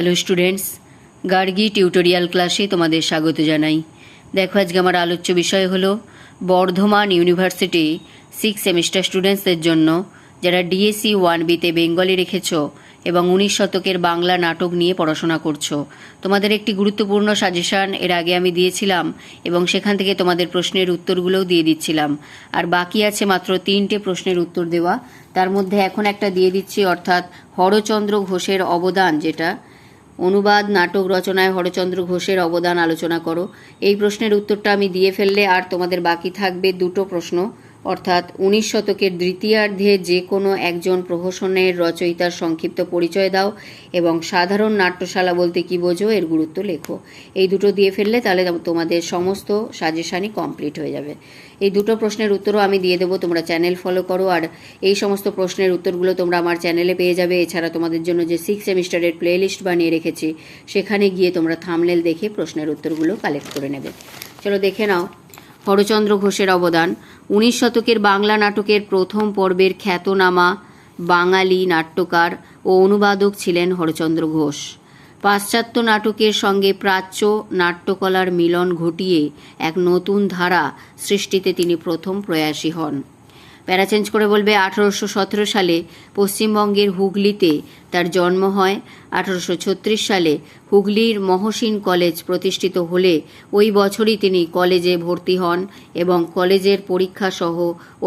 Hello students Gargi tutorial ক্লাসে তোমাদের স্বাগত জানাই। দেখো, আজকে আমার আলোচ্য বিষয় হলো, বর্ধমান ইউনিভার্সিটি সিক্স সেমিস্টার স্টুডেন্টসদের জন্য, যারা ডিএসসি ওয়ান বিতে বেঙ্গলি রেখেছ এবং উনিশ শতকের বাংলা নাটক নিয়ে পড়াশোনা করছ। তোমাদের একটি গুরুত্বপূর্ণ সাজেশন এর আগে আমি দিয়েছিলাম এবং সেখান থেকে তোমাদের প্রশ্নের উত্তরগুলোও দিয়ে দিচ্ছিলাম। আর বাকি আছে মাত্র তিনটে প্রশ্নের উত্তর দেওয়া। তার মধ্যে এখন একটা দিয়ে দিচ্ছি, অর্থাৎ হরচন্দ্র ঘোষের অবদান, যেটা অনুবাদ, নাটক, রচনায় হরচন্দ্র ঘোষের অবদান আলোচনা করো। এই প্রশ্নের উত্তরটা আমি দিয়ে ফেললে আর তোমাদের বাকি থাকবে দুটো প্রশ্ন। অর্থাৎ উনিশ শতকের দ্বিতীয়ার্ধে যে কোনো একজন প্রহসনের রচয়িতার সংক্ষিপ্ত পরিচয় দাও এবং সাধারণ নাট্যশালা বলতে কি বোঝো এর গুরুত্ব লেখো। এই দুটো দিয়ে ফেললে তাহলে তোমাদের সমস্ত সাজেশানই কমপ্লিট হয়ে যাবে। এই দুটো প্রশ্নের উত্তরও আমি দিয়ে দেবো, তোমরা চ্যানেল ফলো করো আর এই সমস্ত প্রশ্নের উত্তরগুলো তোমরা আমার চ্যানেলে পেয়ে যাবে। এছাড়া তোমাদের জন্য যে সিক্স সেমিস্টারের প্লেলিস্ট বানিয়ে রেখেছি, সেখানে গিয়ে তোমরা থামলেল দেখে প্রশ্নের উত্তরগুলো কালেক্ট করে নেবে। চলো দেখে নাও। হরচন্দ্র ঘোষের অবদান। উনিশ শতকের বাংলা নাটকের প্রথম পর্বের খ্যাতনামা বাঙালি নাট্যকার ও অনুবাদক ছিলেন হরচন্দ্র ঘোষ। পাশ্চাত্য নাটকের সঙ্গে প্রাচ্য নাট্যকলার মিলন ঘটিয়ে এক নতুন ধারা সৃষ্টিতে তিনি প্রথম প্রয়াসী হন। প্যারা চেঞ্জ করে বলবে, আঠারোশো সতেরো সালে পশ্চিমবঙ্গের হুগলিতে তার জন্ম হয়। আঠারোশো ছত্রিশ সালে হুগলির মহসিন কলেজ প্রতিষ্ঠিত হলে ওই বছরই তিনি কলেজে ভর্তি হন এবং কলেজের পরীক্ষা সহ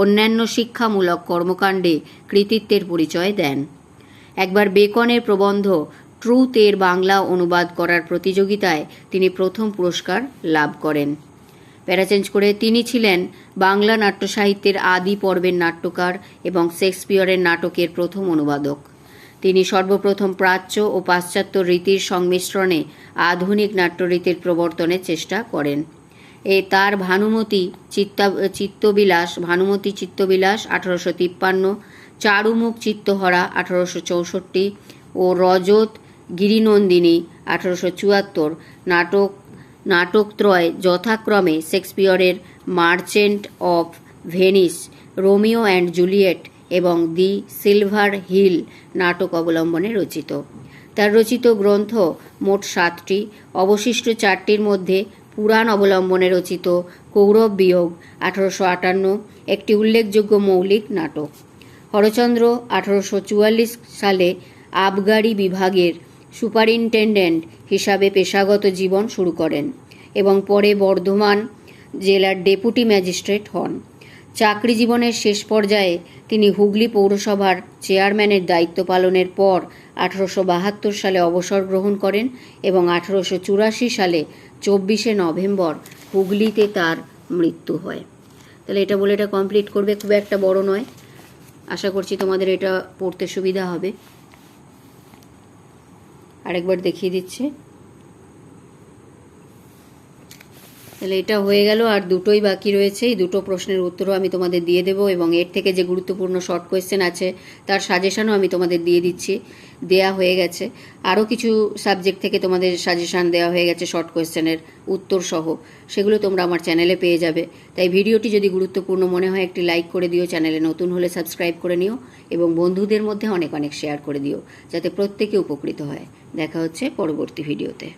অন্যান্য শিক্ষামূলক কর্মকাণ্ডে কৃতিত্বের পরিচয় দেন। একবার বেকনের প্রবন্ধ ট্রুথ এর বাংলা অনুবাদ করার প্রতিযোগিতায় তিনি প্রথম পুরস্কার লাভ করেন। প্যারাচেঞ্জ করে তিনি ছিলেন বাংলা নাট্য সাহিত্যের আদি পর্বের নাট্যকার এবং শেক্সপিয়রের নাটকের প্রথম অনুবাদক। তিনি সর্বপ্রথম প্রাচ্য ও পাশ্চাত্য রীতির সংমিশ্রণে আধুনিক নাট্যরীতির প্রবর্তনের চেষ্টা করেন। এ তার ভানুমতি চিত্তা, চিত্তবিলাস, ভানুমতি চিত্তবিলাস আঠারোশো তিপ্পান্ন, চারুমুখ চিত্তহরা আঠারোশো চৌষট্টি ও রজত গিরিনন্দিনী আঠারোশো চুয়াত্তর নাটক নাটকত্রয় যথাক্রমে শেক্সপিয়রের merchant of Venice, Romeo and Juliet এবং দি সিলভার হিল নাটক অবলম্বনে রচিত। তার রচিত গ্রন্থ মোট সাতটি। অবশিষ্ট চারটির মধ্যে পুরাণ অবলম্বনে রচিত কৌরব বিয়োগ আঠারোশো আটান্ন, একটি উল্লেখযোগ্য মৌলিক নাটক। হরচন্দ্র আঠারোশো চুয়াল্লিশ সালে আবগারি বিভাগের সুপারিনটেন্ডেন্ট হিসাবে পেশাগত জীবন শুরু করেন এবং পরে বর্ধমান জেলার ডেপুটি ম্যাজিস্ট্রেট হন। চাকরি জীবনের শেষ পর্যায়ে তিনি হুগলি পৌরসভার চেয়ারম্যানের দায়িত্ব পালনের পর আঠারোশো বাহাত্তর সালে অবসর গ্রহণ করেন এবং আঠারোশো চুরাশি সালে চব্বিশে নভেম্বর হুগলিতে তার মৃত্যু হয়। তাহলে এটা বলে এটা কমপ্লিট করবে, খুব একটা বড় নয়। আশা করছি তোমাদের এটা পড়তে সুবিধা হবে। আরেকবার দেখিয়ে দিচ্ছে। তাহলে এটা হয়ে গেল, আর দুটোই বাকি রয়েছে। এই দুটো প্রশ্নের উত্তরও আমি তোমাদের দিয়ে দেবো এবং এর থেকে যে গুরুত্বপূর্ণ শর্ট কোয়েশ্চেন আছে, তার সাজেশনও আমি তোমাদের দিয়ে দিচ্ছি। দেয়া হয়ে গেছে। আরও কিছু সাবজেক্ট থেকে তোমাদের সাজেশান দেওয়া হয়ে গেছে শর্ট কোয়েশ্চেনের উত্তর সহ সেগুলো তোমরা আমার চ্যানেলে পেয়ে যাবে। তাই ভিডিওটি যদি গুরুত্বপূর্ণ মনে হয়, একটি লাইক করে দিও চ্যানেলে নতুন হলে সাবস্ক্রাইব করে নিও এবং বন্ধুদের মধ্যে অনেক অনেক শেয়ার করে দিও, যাতে প্রত্যেকে উপকৃত হয়। দেখা হচ্ছে পরবর্তী ভিডিওতে